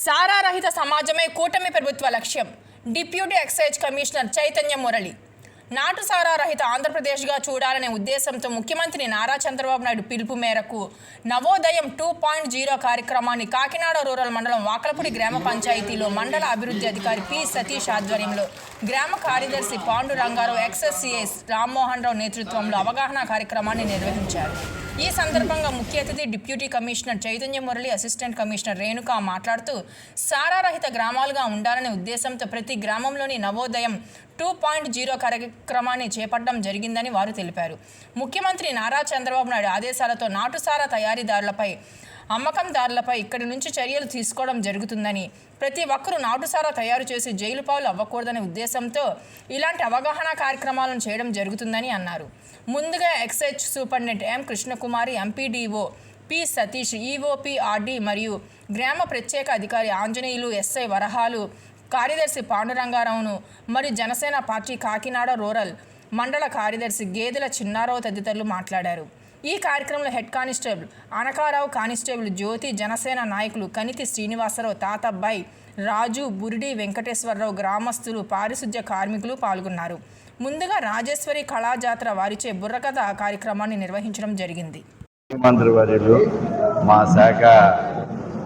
సారారహిత సమాజమే కూటమి ప్రభుత్వ లక్ష్యం deputy excise commissioner Chaitanya Murali. నాటు సారా రహిత ఆంధ్రప్రదేశ్గా చూడాలనే ఉద్దేశంతో ముఖ్యమంత్రి నారా చంద్రబాబు నాయుడు పిలుపు మేరకు నవోదయం టూ పాయింట్ జీరో కార్యక్రమాన్ని కాకినాడ రూరల్ మండలం వాకలపూడి గ్రామ పంచాయతీలో మండల అభివృద్ధి అధికారి పి. సతీష్ ఆధ్వర్యంలో గ్రామ కార్యదర్శి పాండు రంగారావు ఎక్స్ఎస్సిఎస్ రామ్మోహన్ రావు నేతృత్వంలో అవగాహన కార్యక్రమాన్ని నిర్వహించారు. ఈ సందర్భంగా ముఖ్య అతిథి deputy commissioner Chaitanya Murali assistant commissioner Renuka మాట్లాడుతూ సారారహిత గ్రామాలుగా ఉండాలనే ఉద్దేశంతో ప్రతి గ్రామంలోని నవోదయం టూ పాయింట్ జీరో కార్యక్రమాన్ని చేపట్టడం జరిగిందని వారు తెలిపారు. ముఖ్యమంత్రి నారా చంద్రబాబు నాయుడు ఆదేశాలతో నాటుసారా తయారీదారులపై అమ్మకందారులపై ఇక్కడి నుంచి చర్యలు తీసుకోవడం జరుగుతుందని. ప్రతి ఒక్కరూ నాటుసారా తయారు చేసి జైలు పాలు అవ్వకూడదనే ఉద్దేశంతో ఇలాంటి అవగాహన కార్యక్రమాలను చేయడం జరుగుతుందని అన్నారు. ముందుగా excise superintendent M Krishnakumari MPDO P Satish EOPRD మరియు గ్రామ ప్రత్యేక అధికారి ఆంజనేయులు ఎస్ఐ వరహాలు కార్యదర్శి పాండురంగారావును మరియు జనసేన పార్టీ కాకినాడ రూరల్ మండల కార్యదర్శి గేదెల చిన్నారావు తదితరులు మాట్లాడారు. ఈ కార్యక్రమంలో head constable Anakarao constable Jyothi Janasena నాయకులు కనితి శ్రీనివాసరావు తాతబ్బాయి రాజు బురిడి వెంకటేశ్వరరావు గ్రామస్తులు పారిశుద్ధ్య కార్మికులు పాల్గొన్నారు. ముందుగా రాజేశ్వరి కళాజాతర వారిచే బుర్రకథ కార్యక్రమాన్ని నిర్వహించడం జరిగింది. మంత్రివర్యులు మా శాఖ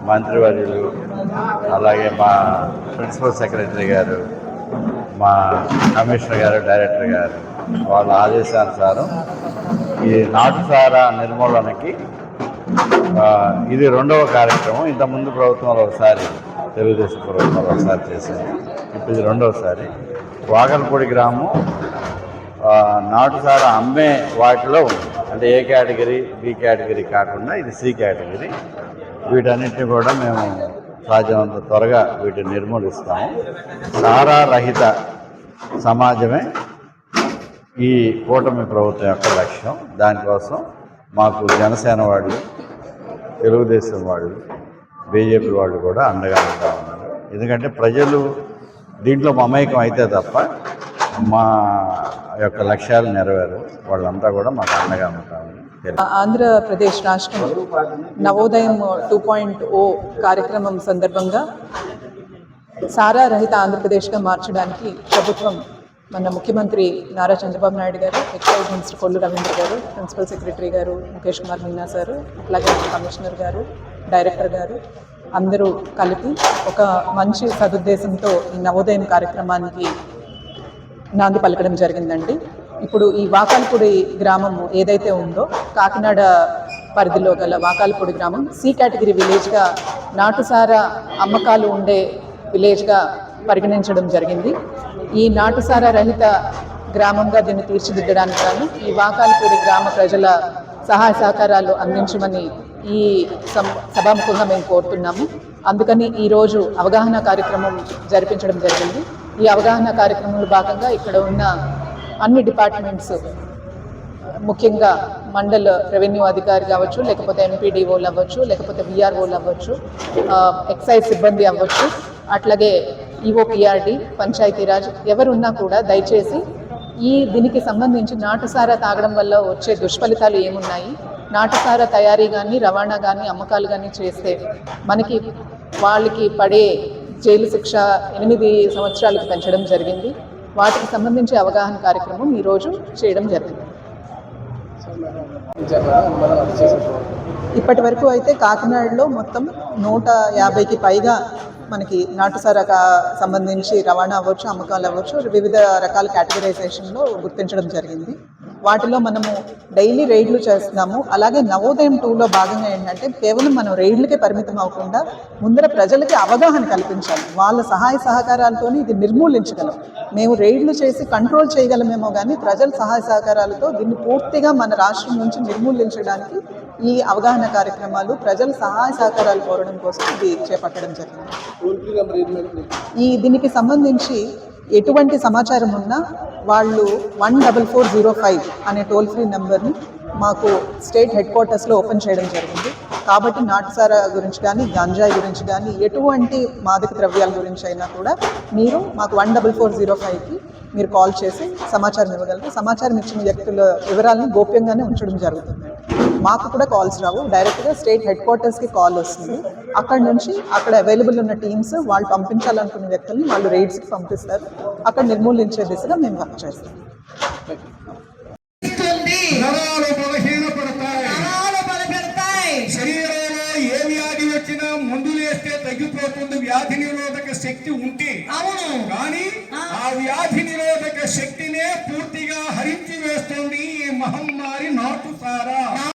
మంత్రివర్యులు అలాగే మా ప్రిన్సిపల్ సెక్రటరీ గారు మా కమిషనర్ గారు డైరెక్టర్ గారు వాళ్ళ ఆదేశానుసారం ఈ నాటుసారా నిర్మూలనకి ఇది రెండవ కార్యక్రమం. ఇంతకుముందు ప్రభుత్వంలో ఒకసారి తెలుగుదేశం ప్రభుత్వంలో ఒకసారి చేసింది ఇప్పుడు ఇది రెండవసారి వాగల్పూడి గ్రామం నాటుసార అమ్మే వాటిలో ఉంది. అంటే ఏ కేటగిరీ బి కేటగిరీ కాకుండా ఇది సి కేటగిరీ. వీటన్నిటిని కూడా మేము సాధ్యమంత త్వరగా వీటిని నిర్మూలిస్తాము. సారా రహిత సమాజమే ఈ కూటమి ప్రభుత్వం యొక్క లక్ష్యం దానికోసం మాకు జనసేన వాళ్ళు తెలుగుదేశం వాళ్ళు బీజేపీ వాళ్ళు కూడా అండగా ఉంటా ఉన్నారు. ఎందుకంటే ప్రజలు దీంట్లో మమైకం అయితే తప్ప మా యొక్క లక్ష్యాలు నెరవేరు వాళ్ళంతా కూడా మాకు అండగా ఉంటామని ఆంధ్రప్రదేశ్ రాష్ట్రం నవోదయం టూ పాయింట్ ఓ కార్యక్రమం సందర్భంగా సారా రహిత ఆంధ్రప్రదేశ్గా మార్చడానికి ప్రభుత్వం మన ముఖ్యమంత్రి నారా చంద్రబాబు నాయుడు గారు ఎక్సైజ్ మినిస్టర్ కొల్లు రవీంద్ర గారు ప్రిన్సిపల్ సెక్రటరీ గారు ముఖేష్ కుమార్ మీనా సారు అలాగే కమిషనర్ గారు డైరెక్టర్ గారు అందరూ కలిపి ఒక మంచి సదుద్దేశంతో ఈ నవోదయం కార్యక్రమానికి నాంది పలకడం జరిగిందండి. ఇప్పుడు ఈ వాకాలపూడి గ్రామము ఏదైతే ఉందో కాకినాడ పరిధిలో గల వాకాలపూడి గ్రామం సి కేటగిరీ విలేజ్గా నాటుసారా అమ్మకాలు ఉండే విలేజ్గా పరిగణించడం జరిగింది. ఈ నాటుసారా రహిత గ్రామంగా దీన్ని తీర్చిదిద్దడానికి గాను ఈ వాకాలపూడి గ్రామ ప్రజల సహాయ సహకారాలు అందించమని ఈ సం సభాముఖంగా మేము కోరుతున్నాము. అందుకని ఈరోజు అవగాహన కార్యక్రమం జరిపించడం జరిగింది. ఈ అవగాహన కార్యక్రమంలో భాగంగా ఇక్కడ ఉన్న అన్ని డిపార్ట్మెంట్స్ ముఖ్యంగా మండల రెవెన్యూ అధికారి కావచ్చు లేకపోతే ఎంపీడీఓలు అవ్వచ్చు లేకపోతే విఆర్ఓలు అవ్వచ్చు ఎక్సైజ్ సిబ్బంది అవ్వచ్చు అట్లాగే ఈఓపిఆర్డి పంచాయతీరాజ్ ఎవరున్నా కూడా దయచేసి ఈ దీనికి సంబంధించి నాటుసారా తాగడం వల్ల వచ్చే దుష్ఫలితాలు ఏమున్నాయి? నాటుసారా తయారీ కానీ రవాణా కానీ అమ్మకాలు కానీ చేస్తే మనకి వాళ్ళకి పడే జైలు శిక్ష ఎనిమిది సంవత్సరాలకు పెంచడం జరిగింది. వాటికి సంబంధించి అవగాహన కార్యక్రమం ఈరోజు చేయడం జరిగింది. ఇప్పటి వరకు అయితే కాకినాడలో మొత్తం నూట యాభైకి పైగా మనకి నాటుసారక సంబంధించి రవాణా అవ్వచ్చు అమ్మకాలు అవ్వచ్చు వివిధ రకాల కేటగరైజేషన్లో గుర్తించడం జరిగింది. వాటిలో మనము డైలీ రైడ్లు చేస్తున్నాము. అలాగే నవోదయం టూలో భాగంగా ఏంటంటే కేవలం మనం రైడ్లకే పరిమితం అవ్వకుండా ముందర ప్రజలకి అవగాహన కల్పించాలి. వాళ్ళ సహాయ సహకారాలతో ఇది నిర్మూలించగలం. మేము రైడ్లు చేసి కంట్రోల్ చేయగలమేమో కానీ ప్రజల సహాయ సహకారాలతో దీన్ని పూర్తిగా మన రాష్ట్రం నుంచి నిర్మూలించడానికి ఈ అవగాహన కార్యక్రమాలు ప్రజల సహాయ సహకారాలు కోరడం కోసం ఇది చేపట్టడం జరిగింది. ఈ దీనికి సంబంధించి ఎటువంటి సమాచారం ఉన్నా వాళ్ళు one double four zero five అనే టోల్ ఫ్రీ నెంబర్ని మాకు స్టేట్ హెడ్ క్వార్టర్స్లో ఓపెన్ చేయడం జరిగింది. కాబట్టి నాటుసారా గురించి కానీ గంజాయి గురించి కానీ ఎటువంటి మాదక ద్రవ్యాల గురించి అయినా కూడా మీరు మాకు వన్ డబల్ ఫోర్ జీరో ఫైవ్కి మీరు కాల్ చేసి సమాచారం ఇవ్వగలరు. సమాచారం ఇచ్చిన వ్యక్తుల వివరాలను గోప్యంగానే ఉంచడం జరుగుతుంది. మాకు కూడా కాల్స్ రావు. డైరెక్ట్గా స్టేట్ హెడ్ క్వార్టర్స్కి కాల్ వస్తుంది. అక్కడ నుంచి అక్కడ అవైలబుల్ ఉన్న టీమ్స్ వాళ్ళు పంపించాలనుకున్న వ్యక్తుల్ని వాళ్ళు రైడ్స్కి పంపిస్తారు. అక్కడ నిర్మూలించే దిశగా మేము వర్క్ చేస్తాం. ఇస్తుంది. నరాలు బలహీనపడతాయి నరాలు బలపెడతాయి శరీరంలో ఏ వ్యాధి వచ్చినా మందులు వేస్తే తగ్గిపోతుంది. వ్యాధి నిరోధక శక్తి ఉంటే అవును. కానీ ఆ. వ్యాధి నిరోధక శక్తినే పూర్తిగా హరించి వేస్తుంది ఈ మహమ్మారి నాటు సారా